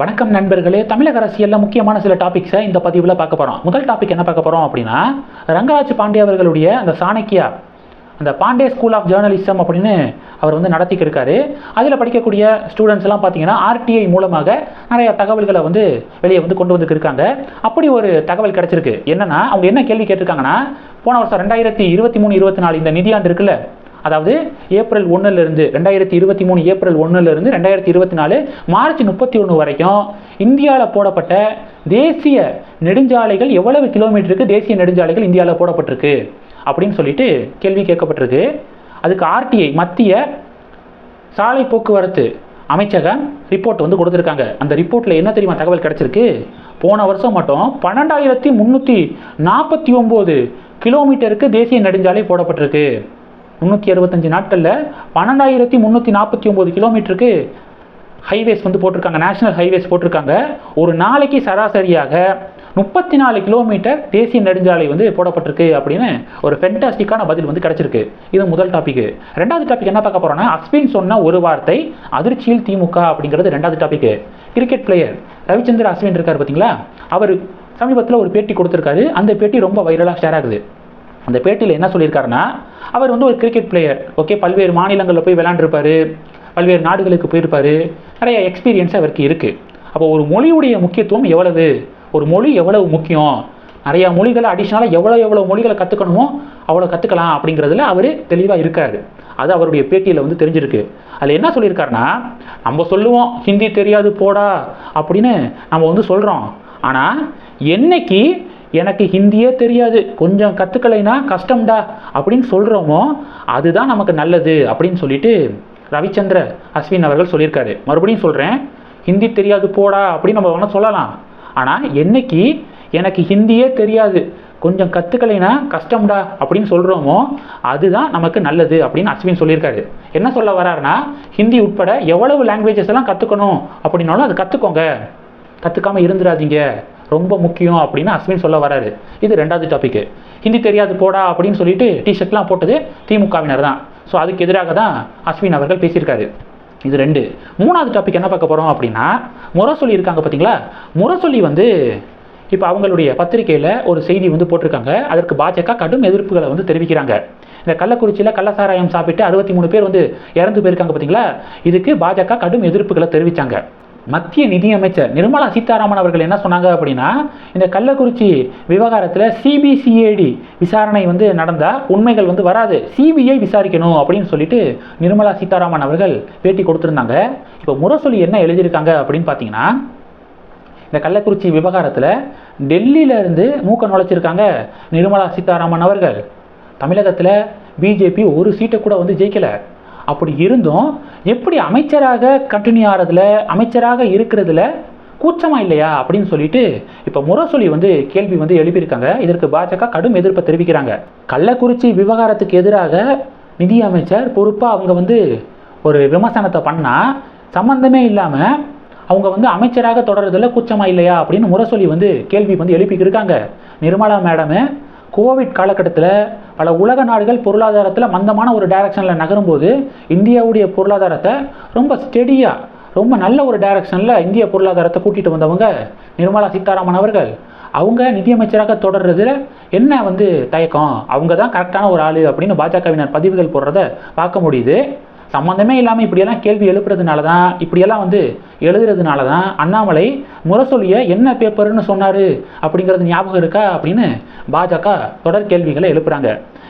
வணக்கம் நண்பர்களே. தமிழக அரசியலில் முக்கியமான சில டாபிக்ஸை இந்த பதிவில் பார்க்க போகிறோம் முதல் டாபிக் என்ன பார்க்க போகிறோம் அப்படின்னா ரங்கராஜ் பாண்டே அவர்களுடைய அந்த சாணக்கியா அந்த பாண்டே ஸ்கூல் ஆஃப் ஜேர்னலிசம் அப்படின்னு அவர் வந்து நடத்திக்கிட்டு இருக்காரு. அதில் படிக்கக்கூடிய ஸ்டூடெண்ட்ஸ் எல்லாம் பார்த்தீங்கன்னா ஆர்டிஐ மூலமாக நிறைய தகவல்களை வந்து வெளியே வந்து கொண்டு வந்து இருக்காங்க. அப்படி ஒரு தகவல் கிடச்சிருக்கு. என்னன்னா அவங்க என்ன கேள்வி கேட்டிருக்காங்கன்னா போன வருஷம் ரெண்டாயிரத்தி இருபத்தி மூணு இருபத்தி நாலு இந்த நிதியாண்டு இருக்குல்ல அதாவது ஏப்ரல் ஒன்றுலேருந்து ரெண்டாயிரத்தி இருபத்தி மூணு ஏப்ரல் ஒன்றுலேருந்து ரெண்டாயிரத்தி இருபத்தி நாலு மார்ச் முப்பத்தி ஒன்று வரைக்கும் இந்தியாவில் போடப்பட்ட தேசிய நெடுஞ்சாலைகள் எவ்வளவு கிலோமீட்டருக்கு தேசிய நெடுஞ்சாலைகள் இந்தியாவில் போடப்பட்டிருக்கு அப்படின்னு சொல்லிட்டு கேள்வி கேட்கப்பட்டிருக்கு. அதுக்கு ஆர்டிஐ மத்திய சாலை போக்குவரத்து அமைச்சகம் ரிப்போர்ட் வந்து கொடுத்துருக்காங்க. அந்த ரிப்போர்ட்டில் என்ன தெரியுமா தகவல் கிடச்சிருக்கு? போன வருஷம் மட்டும் பன்னெண்டாயிரத்தி முந்நூற்றி நாற்பத்தி ஒம்பது கிலோமீட்டருக்கு தேசிய நெடுஞ்சாலை போடப்பட்டிருக்கு. முந்நூற்றி அறுபத்தஞ்சு நாட்களில் பன்னெண்டாயிரத்தி முந்நூற்றி நாற்பத்தி ஒம்பது கிலோமீட்டருக்கு ஹைவேஸ் வந்து போட்டிருக்காங்க. நேஷனல் ஹைவேஸ் போட்டிருக்காங்க. ஒரு நாளைக்கு சராசரியாக முப்பத்தி நாலு கிலோமீட்டர் தேசிய நெடுஞ்சாலை வந்து போடப்பட்டிருக்கு அப்படின்னு ஒரு ஃபென்டாஸ்டிக்கான பதில் வந்து கிடச்சிருக்கு. இது முதல் டாபிக் ரெண்டாவது டாபிக் என்ன பார்க்க போகிறோன்னா அஸ்வின் சொன்ன ஒரு வார்த்தை அதிர்ச்சியில் திமுக அப்படிங்கிறது ரெண்டாவது topic cricket player Ravichandra Ashwin இருக்கார் பார்த்தீங்களா அவர் சமீபத்தில் ஒரு பேட்டி கொடுத்துருக்காரு. அந்த பேட்டி ரொம்ப வைரலாக ஷேர் ஆகுது. அந்த பேட்டியில் என்ன சொல்லியிருக்காருன்னா அவர் வந்து ஒரு கிரிக்கெட் பிளேயர் ஓகே பல்வேறு மாநிலங்களில் போய் விளாண்டுருப்பாரு பல்வேறு நாடுகளுக்கு போயிருப்பாரு. நிறைய எக்ஸ்பீரியன்ஸ் அவருக்கு இருக்குது அப்போ ஒரு மொழியுடைய முக்கியத்துவம் எவ்வளவு? ஒரு மொழி எவ்வளவு முக்கியம்? நிறையா மொழிகளை அடிஷ்னலாக எவ்வளோ எவ்வளோ மொழிகளை கற்றுக்கணுமோ அவ்வளோ கற்றுக்கலாம் அப்படிங்கிறதுல அவர் தெளிவாக இருக்கார். அது அவருடைய பேட்டியில் வந்து தெரிஞ்சிருக்கு. அதில் என்ன சொல்லியிருக்காருன்னா நம்ம சொல்லுவோம் ஹிந்தி தெரியாது போடா அப்படின்னு நம்ம வந்து சொல்கிறோம் ஆனால் என்னைக்கு எனக்கு ஹிந்தியே தெரியாது. கொஞ்சம் கற்றுக்கலைன்னா கஷ்டம்டா அப்படின்னு சொல்கிறோமோ அதுதான் நமக்கு நல்லது அப்படின்னு சொல்லிட்டு ரவிச்சந்திர அஸ்வின் அவர்கள் சொல்லியிருக்காரு. மறுபடியும் சொல்கிறேன் ஹிந்தி தெரியாது போடா அப்படின்னு நம்ம வேணால் சொல்லலாம். ஆனால் என்னைக்கு எனக்கு ஹிந்தியே தெரியாது கொஞ்சம் கற்றுக்கலைன்னா கஷ்டம்டா அப்படின்னு சொல்கிறோமோ அதுதான் நமக்கு நல்லது அப்படின்னு அஸ்வின் சொல்லியிருக்காரு. என்ன சொல்ல வராருன்னா ஹிந்தி உட்பட எவ்வளவு லாங்குவேஜஸ் எல்லாம் கற்றுக்கணும் அப்படின்னாலும் அது கற்றுக்கோங்க கற்றுக்காமல் இருந்துடாதீங்க. ரொம்ப முக்கியம் அப்படின்னு அஸ்வின் சொல்ல வராரு. இது ரெண்டாவது டாபிக் ஹிந்தி தெரியாது போடா அப்படின்னு சொல்லிட்டு டிஷர்ட்லாம் போட்டது திமுகவினர் தான். ஸோ அதுக்கு எதிராக தான் அஸ்வின் அவர்கள் பேசியிருக்காரு. இது ரெண்டு. மூணாவது டாபிக் என்ன பார்க்க போகிறோம் அப்படின்னா முரசொலி இருக்காங்க பார்த்தீங்களா முரசொலி வந்து இப்போ அவங்களுடைய பத்திரிகையில் ஒரு செய்தி வந்து போட்டிருக்காங்க. அதற்கு பாஜக கடும் எதிர்ப்புகளை வந்து தெரிவிக்கிறாங்க. இந்த கள்ளக்குறிச்சியில் கள்ளசாராயம் சாப்பிட்டு அறுபத்தி மூணு பேர் வந்து இறந்து போயிருக்காங்க பார்த்தீங்களா இதுக்கு பாஜக கடும் எதிர்ப்புகளை தெரிவித்தாங்க மத்திய நிதியமைச்சர் நிர்மலா சீதாராமன் அவர்கள் என்ன சொன்னாங்க அப்படின்னா இந்த கள்ளக்குறிச்சி விவகாரத்தில் சிபிசிஐடி விசாரணை வந்து நடந்தால் உண்மைகள் வந்து வராது. சிபிஐ விசாரிக்கணும் அப்படின்னு சொல்லிட்டு நிர்மலா சீதாராமன் அவர்கள் பேட்டி கொடுத்துருந்தாங்க. இப்போ முரசொலி என்ன எழுதியிருக்காங்க அப்படின்னு பார்த்தீங்கன்னா இந்த கள்ளக்குறிச்சி விவகாரத்தில் டெல்லியிலேருந்து மூக்க நுழைச்சிருக்காங்க நிர்மலா சீதாராமன் அவர்கள். தமிழகத்தில் பிஜேபி ஒரு சீட்டை கூட வந்து ஜெயிக்கலை. அப்படி இருந்தும் எப்படி அமைச்சராக கண்டினியூ ஆகிறதுல அமைச்சராக இருக்கிறதுல கூச்சமா இல்லையா அப்படின்னு சொல்லிட்டு இப்போ முரசொலி வந்து கேள்வி வந்து எழுப்பியிருக்காங்க. இதற்கு பாஜக கடும் எதிர்ப்பை தெரிவிக்கிறாங்க. கள்ளக்குறிச்சி விவகாரத்துக்கு எதிராக நிதி அமைச்சர் பொறுப்பாக அவங்க வந்து ஒரு விமர்சனத்தை பண்ணால் சம்மந்தமே இல்லாமல் அவங்க வந்து அமைச்சராக தொடர்றதில் கூச்சமா இல்லையா அப்படின்னு முரசொலி வந்து கேள்வி வந்து எழுப்பிக்கிருக்காங்க நிர்மலா மேடமு கோவிட் காலகட்டத்தில் பல உலக நாடுகள் பொருளாதாரத்தில் மந்தமான ஒரு டைரக்ஷனில் நகரும்போது இந்தியாவுடைய பொருளாதாரத்தை ரொம்ப ஸ்டெடியாக ரொம்ப நல்ல ஒரு டைரக்ஷனில் இந்திய பொருளாதாரத்தை கூட்டிகிட்டு வந்தவங்க நிர்மலா சீதாராமன் அவர்கள். அவங்க நிதியமைச்சராக தொடர்றதுல என்ன வந்து தயக்கம்? அவங்க தான் கரெக்டான ஒரு ஆள் அப்படின்னு பாஜகவினர் பதிவுகள் போடுறத பார்க்க முடியுது. சம்மந்தமே இல்லாமல் இப்படியெல்லாம் கேள்வி எழுப்புறதுனால தான் இப்படியெல்லாம் வந்து எழுதுறதுனால தான் அண்ணாமலை முரசொலியை என்ன பேப்பர்னு சொன்னார் அப்படிங்கிறது ஞாபகம் இருக்கா அப்படின்னு பாஜக தொடர் கேள்விகளை எழுப்புறாங்க.